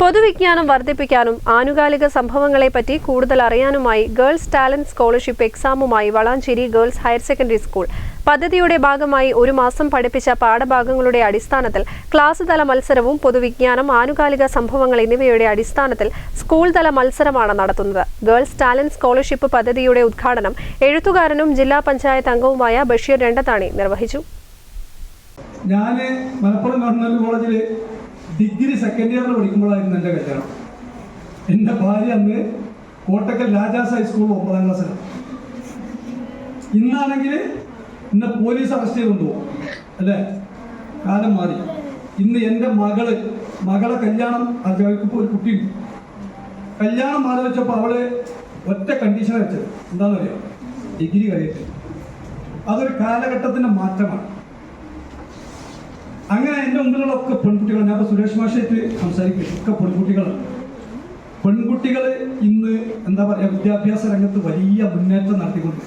പൊതുവിജ്ഞാനം വർദ്ധിപ്പിക്കാനും ആനുകാലിക സംഭവങ്ങളെപ്പറ്റി കൂടുതൽ അറിയാനുമായി girls talent scholarship എക്സാമുമായി Valanchery girls higher secondary school. പദ്ധതിയുടെ ഭാഗമായി ഒരു മാസം പഠിപ്പിച്ച പാഠഭാഗങ്ങളുടെ അടിസ്ഥാനത്തിൽ ക്ലാസ് തല മത്സരവും പൊതുവിജ്ഞാനം ആനുകാലിക സംഭവങ്ങൾ എന്നിവയുടെ അടിസ്ഥാനത്തിൽ സ്കൂൾ തല മത്സരമാണ് നടത്തുന്നത്. ഗേൾസ് ടാലന്റ് സ്കോളർഷിപ്പ് പദ്ധതിയുടെ ഉദ്ഘാടനം എഴുത്തുകാരനും ജില്ലാ പഞ്ചായത്ത് അംഗവുമായ ബഷീർ രണ്ടത്താണി നിർവഹിച്ചു. ഞാൻ മലപ്പുറം ഗവൺമെന്റ് കോളേജിൽ ഡിഗ്രി സെക്കൻഡ് ഇയറിൽ പഠിക്കുമ്പോഴായിരുന്നു എന്റെ കല്യാണം. എന്റെ ഭാര്യ അന്ന് കോട്ടക്കൽ രാജാസ് ഹൈസ്കൂൾ ഒമ്പതാം ക്ലാസ്സിലാണ് ഇന്നാണെങ്കിൽ ഇന്ന് പോലീസ് അറസ്റ്റ് ചെയ്ത് കൊണ്ടുപോകും. അല്ലേ? കാലം മാറി. ഇന്ന് എന്റെ മകൾ മകളെ കല്യാണം അവർക്ക് ഒരു കുട്ടിയുണ്ട്. കല്യാണം ആലോചിച്ചപ്പോൾ അവൾ ഒറ്റ കണ്ടീഷൻ വെച്ചത്. എന്താണെന്നറിയോ? ഡിഗ്രി കഴിയട്ടെ അതൊരു കാലഘട്ടത്തിന്റെ മാറ്റമാണ്. അങ്ങനെ എന്റെ മുമ്പിലുള്ള പെൺകുട്ടികൾ ഞാൻ സുരേഷ് മാഷായിട്ട് സംസാരിക്കും. ഒക്കെ പെൺകുട്ടികളാണ്. പെൺകുട്ടികൾ ഇന്ന് എന്താ പറയുക വിദ്യാഭ്യാസ രംഗത്ത് വലിയ മുന്നേറ്റം നടത്തിക്കൊണ്ട്.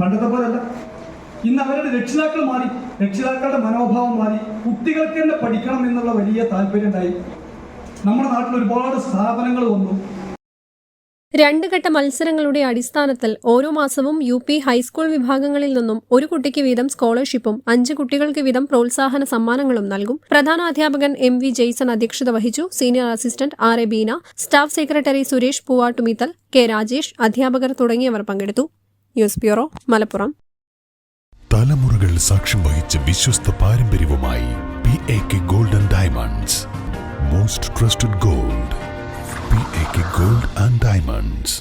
പണ്ടത്തെ പോലെയല്ല. ഇന്ന് അവരുടെ രക്ഷിതാക്കൾ മാറി രക്ഷിതാക്കളുടെ മനോഭാവം മാറി കുട്ടികൾക്ക് തന്നെ പഠിക്കണം എന്നുള്ള വലിയ താല്പര്യം ഉണ്ടായി. നമ്മുടെ നാട്ടിൽ ഒരുപാട് സ്ഥാപനങ്ങൾ വന്നു. രണ്ട് ഘട്ട മത്സരങ്ങളുടെ അടിസ്ഥാനത്തിൽ ഓരോ മാസവും യു പി ഹൈസ്കൂൾ വിഭാഗങ്ങളിൽ നിന്നും ഒരു കുട്ടിക്ക് വീതം സ്കോളർഷിപ്പും അഞ്ച് കുട്ടികൾക്ക് വീതം പ്രോത്സാഹന സമ്മാനങ്ങളും നൽകും. പ്രധാന അധ്യാപകൻ എം വി ജെയ്സൺ അധ്യക്ഷത വഹിച്ചു. Senior assistant R A Beena staff secretary Suresh Poovattumithal K Rajesh അധ്യാപകർ തുടങ്ങിയവർ പങ്കെടുത്തു. News bureau Malappuram. തലമുറകൾ സാക്ഷ്യം വഹിച്ച വിശ്വസ്ത പാരമ്പര്യവുമായി P A K gold diamonds most trusted gold gold and diamonds